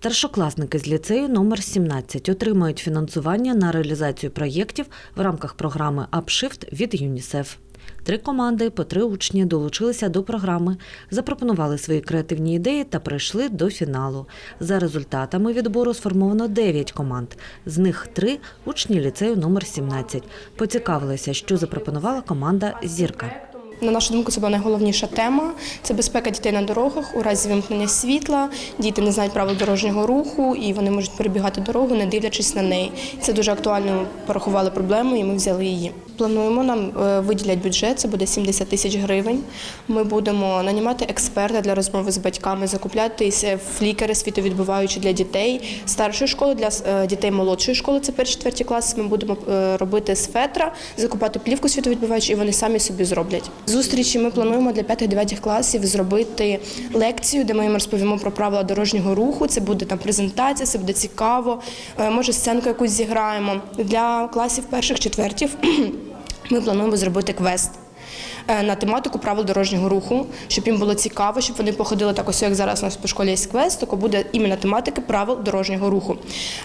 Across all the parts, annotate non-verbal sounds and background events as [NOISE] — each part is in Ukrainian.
Старшокласники з ліцею номер 17 отримають фінансування на реалізацію проєктів в рамках програми «Апшифт» від ЮНІСЕФ. Три команди по три учні долучилися до програми, запропонували свої креативні ідеї та прийшли до фіналу. За результатами відбору сформовано 9 команд. З них три учні ліцею номер 17. Поцікавилися, що запропонувала команда Зірка. На нашу думку, це була найголовніша тема. Це безпека дітей на дорогах у разі вимкнення світла. Діти не знають правил дорожнього руху і вони можуть перебігати дорогу, не дивлячись на неї. Це дуже актуально порахували проблему, і ми взяли її. Плануємо нам е, виділять бюджет, це буде 70 тисяч гривень. Ми будемо нанімати експерта для розмови з батьками, закупляти флікери світовідбиваючі для дітей старшої школи, для е, дітей молодшої школи, це перші четверті класи. Ми будемо е, робити з фетра, закупати плівку світовідбиваючу, і вони самі собі зроблять. Зустрічі ми плануємо для 5-9 класів зробити лекцію, де ми їм розповімо про правила дорожнього руху. Це буде там презентація, це буде цікаво. Може, сценку якусь зіграємо. Для класів перших четвертів ми плануємо зробити квест. Е, На тематику правил дорожнього руху, щоб їм було цікаво, щоб вони походили так ось, як зараз у нас по школі є квест, так буде іменно тематики правил дорожнього руху.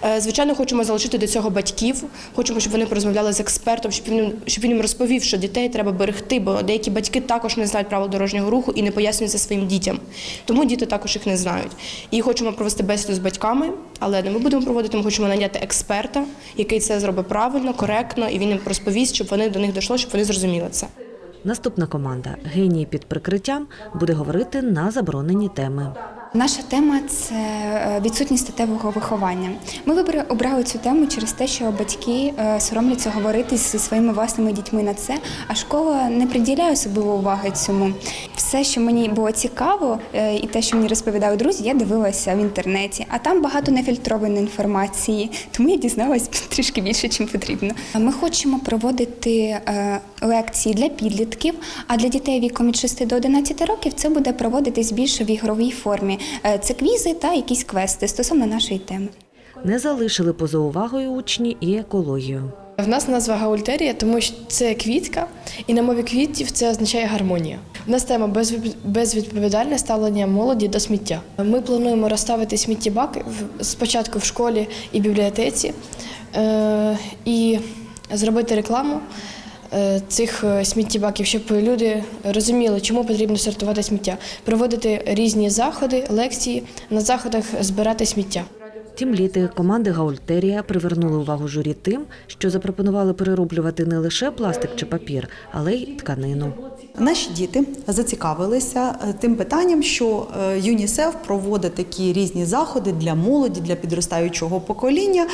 Е, Звичайно, хочемо залучити до цього батьків, хочемо, щоб вони порозмовляли з експертом, щоб він, щоб він їм розповів, що дітей треба берегти, бо деякі батьки також не знають правил дорожнього руху і не пояснюють це своїм дітям. Тому діти також їх не знають. І хочемо провести бесіду з батьками, але не ми будемо проводити, ми хочемо наняти експерта, який це зробить правильно, коректно, і він їм розповість, щоб вони до них дійшло, щоб вони зрозуміли це. Наступна команда Генії під прикриттям буде говорити на заборонені теми. Наша тема це е, відсутність статевого виховання. Ми вибра- обрали цю тему через те, що батьки е, соромляться говорити зі своїми власними дітьми на це, а школа не приділяє особливо уваги цьому. Все, що мені було цікаво, е, і те, що мені розповідали друзі, я дивилася в інтернеті, а там багато нефільтрованої інформації, тому я дізналась [LAUGHS] трішки більше, чим потрібно. Ми хочемо проводити лекції для підлітків, а для дітей віком від 6 до 11 років це буде проводитись більше в ігровій формі. Е, Це квізи та якісь квести стосовно нашої теми. Не залишили поза увагою учні і екологію. В нас назва гаультерія, тому що це квітка, і на мові квітів це означає гармонія. В нас тема безвідповідальне ставлення молоді до сміття. Ми плануємо розставити сміттєбаки спочатку в школі і бібліотеці е, і зробити рекламу цих е, сміттєбаків, щоб люди розуміли, чому потрібно сортувати сміття, проводити різні заходи, лекції, на заходах збирати сміття. Тім літи команди Гаультерія привернули увагу журі тим, що запропонували перероблювати не лише пластик чи папір, але й тканину. Наші діти зацікавилися е, тим питанням, що е, ЮНІСЕФ проводить такі різні заходи для молоді, для підростаючого покоління,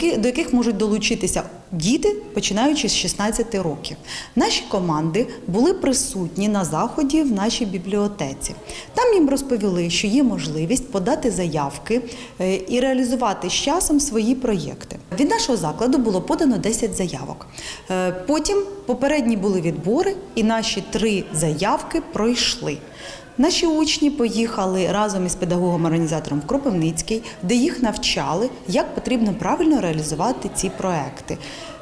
до яких можуть долучитися діти, починаючи з 16 років. Наші команди були присутні на заході в нашій бібліотеці. Там їм розповіли, що є можливість подати заявки е, і реалізувати з часом свої проєкти. Від нашого закладу було подано 10 заявок. Е, Потім попередні були відбори, і наші три заявки пройшли. Наші учні поїхали разом із педагогом-організатором в Кропивницький, де їх навчали, як потрібно правильно реалізувати ці проекти.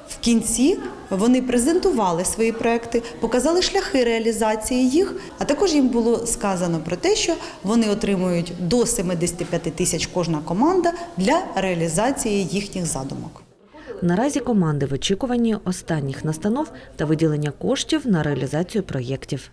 В кінці вони презентували свої проекти, показали шляхи реалізації їх, а також їм було сказано про те, що вони отримують до 75 тисяч кожна команда для реалізації їхніх задумок. Наразі команди в очікуванні останніх настанов та виділення коштів на реалізацію проєктів.